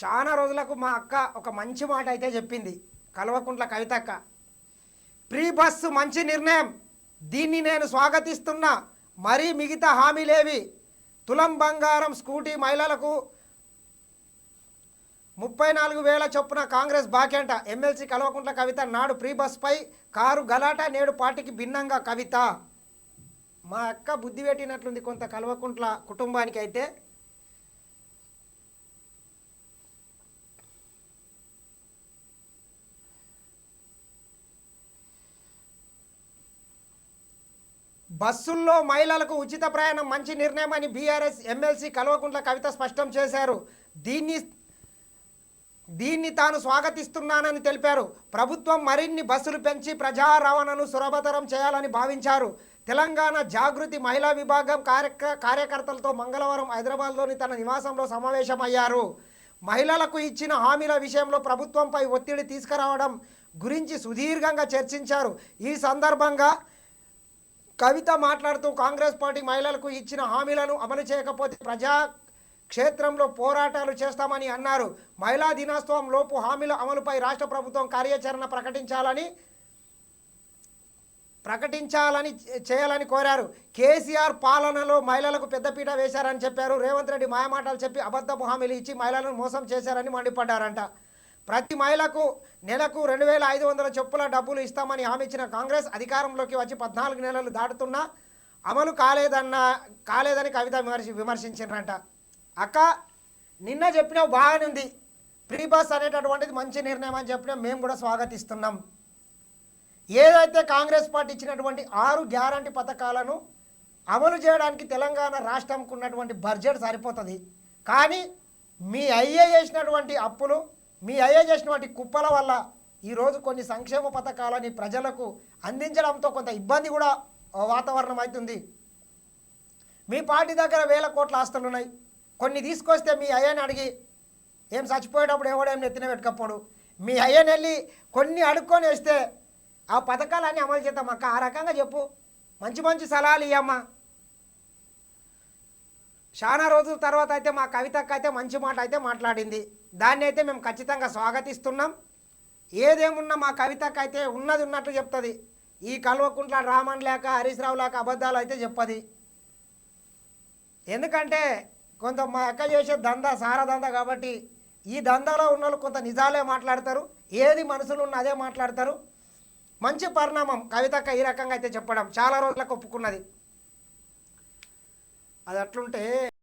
చాలా రోజులకు మా అక్క ఒక మంచి మాట అయితే చెప్పింది. కల్వకుంట్ల కవితక్క ప్రీ బస్సు మంచి నిర్ణయం. దీన్ని నేను స్వాగతిస్తున్నా మరీ మిగతా హామీలేవి. తులం బంగారం స్కూటీ మహిళలకు ముప్పై నాలుగు వేల చొప్పున కాంగ్రెస్ బాకెంట. ఎమ్మెల్సీ కల్వకుంట్ల కవిత నాడు ప్రీ బస్పై కారు గలాట నేడు పార్టీకి భిన్నంగా కవిత. మా అక్క బుద్ధి పెట్టినట్లుంది కొంత కల్వకుంట్ల కుటుంబానికి అయితే బస్సుల్లో మహిళలకు ఉచిత ప్రయాణం మంచి నిర్ణయం అని బీఆర్ఎస్ ఎమ్మెల్సీ కల్వకుంట్ల కవిత స్పష్టం చేశారు. దీన్ని దీన్ని తాను స్వాగతిస్తున్నానని తెలిపారు. ప్రభుత్వం మరిన్ని బస్సులు పెంచి ప్రజా రవాణాను సులభతరం చేయాలని భావించారు. తెలంగాణ జాగృతి మహిళా విభాగం కార్యక కార్యకర్తలతో మంగళవారం హైదరాబాద్లోని తన నివాసంలో సమావేశమయ్యారు. మహిళలకు ఇచ్చిన హామీల విషయంలో ప్రభుత్వంపై ఒత్తిడి తీసుకురావడం గురించి సుదీర్ఘంగా చర్చించారు. ఈ సందర్భంగా కవిత మాట్లాడుతూ కాంగ్రెస్ పార్టీ మహిళలకు ఇచ్చిన హామీలను అమలు చేయకపోతే ప్రజా క్షేత్రంలో పోరాటాలు చేస్తామని అన్నారు. మహిళా దినోత్సవం లోపు హామీల అమలుపై రాష్ట్ర ప్రభుత్వం కార్యాచరణ ప్రకటించాలని ప్రకటించాలని చేయాలని కోరారు. కేసీఆర్ పాలనలో మహిళలకు పెద్దపీట వేశారని చెప్పారు. రేవంత్ రెడ్డి మాయమాటలు చెప్పి అబద్ధపు హామీలు ఇచ్చి మహిళలను మోసం చేశారని మండిపడ్డారంట. ప్రతి మహిళకు నెలకు రెండు వేల ఐదు వందల చొప్పుల డబ్బులు ఇస్తామని హామీ ఇచ్చిన కాంగ్రెస్ అధికారంలోకి వచ్చి పద్నాలుగు నెలలు దాటుతున్నా అమలు కాలేదన్న కాలేదని కవిత విమర్శి విమర్శించారంట అక్క నిన్న చెప్పినావు బాగానే ఉంది. ప్రీ బస్ అనేటటువంటిది మంచి నిర్ణయం అని చెప్పినా మేము కూడా స్వాగతిస్తున్నాం. ఏదైతే కాంగ్రెస్ పార్టీ ఇచ్చినటువంటి ఆరు గ్యారంటీ పథకాలను అమలు చేయడానికి తెలంగాణ రాష్ట్రంకు ఉన్నటువంటి బడ్జెట్ సరిపోతుంది. కానీ మీ అయ్యే చేసినటువంటి అప్పులు మీ అయ్యే చేసినటువంటి కుప్పల వల్ల ఈరోజు కొన్ని సంక్షేమ పథకాలని ప్రజలకు అందించడంతో కొంత ఇబ్బంది కూడా వాతావరణం అవుతుంది. మీ పార్టీ దగ్గర వేల కోట్ల ఆస్తులు ఉన్నాయి. కొన్ని తీసుకొస్తే మీ అయ్యని అడిగి ఏం చచ్చిపోయేటప్పుడు ఎవడేం నెత్తిన పెట్టుకపోడు? మీ అయ్యని వెళ్ళి కొన్ని అడుక్కొని వేస్తే ఆ పథకాలన్నీ అమలు చేద్దాం అక్క ఆ రకంగా చెప్పు. మంచి మంచి సలహాలు ఇవ్వమ్మా చాలా రోజుల తర్వాత అయితే మా కవితకు అయితే మంచి మాట అయితే మాట్లాడింది. దాన్ని అయితే మేము ఖచ్చితంగా స్వాగతిస్తున్నాం. ఏదేమున్నా మా కవితకు అయితే ఉన్నది ఉన్నట్టు చెప్తుంది. ఈ కల్వకుంట్ల రామన్ లేక హరీశ్రావు లేక అబద్ధాలు అయితే చెప్పది. ఎందుకంటే కొంత మా అక్క చేసే దందా సారా దందా కాబట్టి ఈ దందాలో ఉన్న వాళ్ళు కొంత నిజాలే మాట్లాడతారు. ఏది మనసులో ఉన్న అదే మాట్లాడతారు. మంచి పరిణామం కవితక్క ఈ రకంగా అయితే చెప్పడం చాలా రోజులకు ఒప్పుకున్నది. అది అట్లుంటే